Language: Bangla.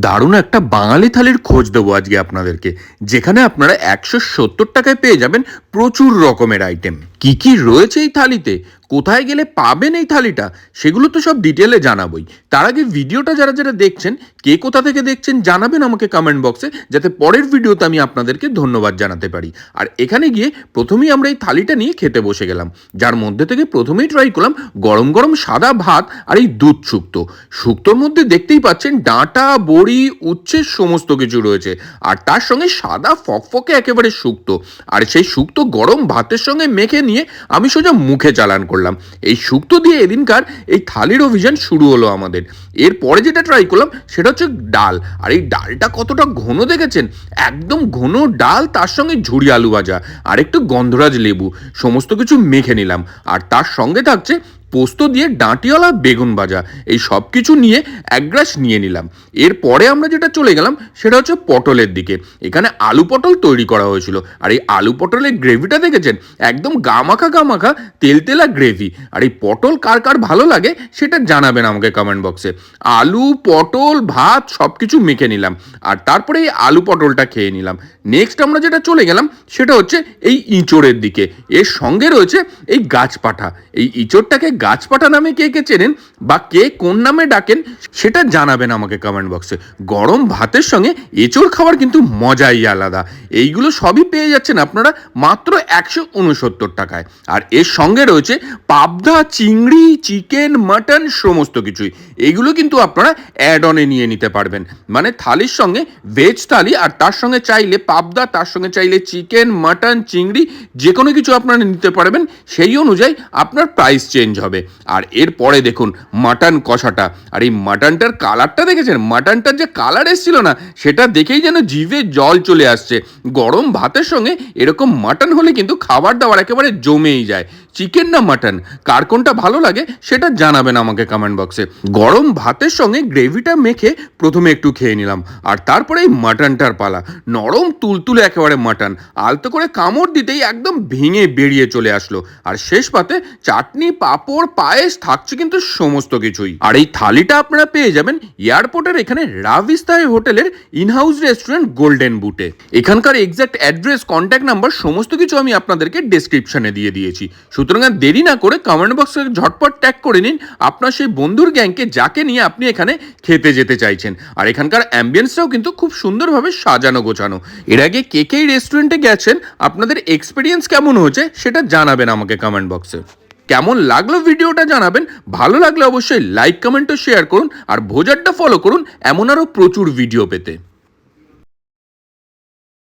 দারুণ একটা বাঙালি থালির খোঁজ দেবো আজকে আপনাদেরকে, যেখানে আপনারা একশো সত্তর টাকায় পেয়ে যাবেন প্রচুর রকমের আইটেম কি কি রয়েছে এই থালিতে? কোথায় গেলে পাবেন এই থালিটা, সেগুলো তো সব ডিটেলে জানাবোই। তার আগে ভিডিওটা যারা যারা দেখছেন, কে কোথা থেকে দেখছেন জানাবেন আমাকে কমেন্ট বক্সে যাতে পরের ভিডিওতে আমি আপনাদেরকে ধন্যবাদ জানাতে পারি। আর এখানে গিয়ে প্রথমেই আমরা এই থালিটা নিয়ে খেতে বসে গেলাম। যার মধ্যে থেকে প্রথমেই ট্রাই করলাম গরম গরম সাদা ভাত আর এই দুধ শুক্তো শুক্তোর মধ্যে দেখতেই পাচ্ছেন ডাঁটা, বড়ি, উচ্ছে, সমস্ত কিছু রয়েছে। আর তার সঙ্গে সাদা ফকফকে একেবারে শুক্তো আর সেই শুক্তো গরম ভাতের সঙ্গে মেখে নিয়ে আমি সোজা মুখে চালান করলাম এই শুক্তো দিয়ে এদিনকার এই থালির অভিযান শুরু হলো আমাদের। এরপরে যেটা ট্রাই করলাম, সেটা হচ্ছে ডাল। আর এই ডালটা কতটা ঘন দেখেছেন? একদম ঘন ডাল, তার সঙ্গে ঝুড়ি আলু ভাজা, আর একটু গন্ধরাজ লেবু, সমস্ত কিছু মেখে নিলাম। আর তার সঙ্গে থাকছে পোস্ত দিয়ে ডাঁটিওয়ালা বেগুন ভাজা। এই সব কিছু নিয়ে এক গ্রাস নিয়ে নিলাম। এরপরে আমরা যেটা চলে গেলাম, সেটা হচ্ছে পটলের দিকে। এখানে আলু পটল তৈরি করা হয়েছিল। আর এই আলু পটলের গ্রেভিটা দেখেছেন? একদম গামাখা গামাখা তেলতেলা গ্রেভি। আর এই পটল কার কার ভালো লাগে, সেটা জানাবেন আমাকে কমেন্ট বক্সে আলু, পটল, ভাত সব কিছু মেখে নিলাম। আর তারপরে এই আলু পটলটা খেয়ে নিলাম। নেক্সট আমরা যেটা চলে গেলাম, সেটা হচ্ছে এই ইঁচড়ের দিকে। এর সঙ্গে রয়েছে এই গাছপাঠা এই ইঁচড়টাকে গাছপাঠা নামে কে কে চেনেন বা কে কোন নামে ডাকেন, সেটা জানাবেন আমাকে কমেন্ট বক্সে গরম ভাতের সঙ্গে এঁচড় খাওয়ার কিন্তু মজাই আলাদা। এইগুলো সবই পেয়ে যাচ্ছেন আপনারা মাত্র একশো উনসত্তর টাকায়। আর এর সঙ্গে রয়েছে পাবদা, চিংড়ি, চিকেন, মাটন, সমস্ত কিছুই। এগুলো কিন্তু আপনারা অ্যাড অনে নিয়ে নিতে পারবেন। মানে থালির সঙ্গে ভেজ থালি, আর তার সঙ্গে চাইলে পাবদা, তার সঙ্গে চাইলে চিকেন, মাটন, চিংড়ি যে কোনো কিছু আপনারা নিতে পারবেন, সেই অনুযায়ী আপনার প্রাইস চেঞ্জ হবে। আর এরপরে দেখুন, মাটন কষাটা। আর এই মাটনটার কালারটা দেখেছেন? মাটনটার যে কালার এসেছিল না, সেটা দেখেই যেন জিভে জল চলে আসছে। গরম ভাতের সঙ্গে এরকম মাটন হলে কিন্তু খাবার দাবার একেবারে জমেই যায়। চিকেন না মাটন? কার কোনটা ভালো লাগে সেটা জানাবেন আমাকে কমেন্ট বক্সে গরম ভাতের সঙ্গে গ্রেভিটা মেখে প্রথমে একটু খেয়ে নিলাম, আর তারপরে এই মাটনটার পালা। নরম তুলতুলে একেবারে মাটন, আলতো করে কামড় দিতেই একদম ভেঙে বেরিয়ে চলে আসলো। আর শেষ পাতে চাটনি, পাঁপড়, পায়েস থাকছে কিন্তু সমস্ত কিছুই। আর এই থালিটা আপনারা পেয়ে যাবেন এয়ারপোর্টের এখানে রাভিস্তায় হোটেলের ইনহাউস রেস্টুরেন্ট গোল্ডেন বুটে এখানকার এক্সাক্ট অ্যাড্রেস কন্ট্যাক্ট নাম্বার সমস্ত কিছু আমি আপনাদেরকে ডেসক্রিপশনে দিয়ে দিয়েছি। সুতরাং আর দেরি না করে কমেন্ট বক্সে ঝটপট ট্যাগ করে নিন আপনার সেই বন্ধুর গ্যাংকে যাকে নিয়ে আপনি এখানে খেতে যেতে চাইছেন। আর এখানকার অ্যাম্বিয়েন্সটাও কিন্তু খুব সুন্দরভাবে সাজানো গোছানো। এর আগে কে কে রেস্টুরেন্টে গেছেন, আপনাদের এক্সপিরিয়েন্স কেমন হয়েছে সেটা জানাবেন আমাকে কমেন্ট বক্সে কেমন লাগল ভিডিওটা জানাবেন, ভালো লাগলে অবশ্যই লাইক কমেন্টও শেয়ার করুন, আর ভোজারটা ফলো করুন, এমন আরও প্রচুর ভিডিও পেতে।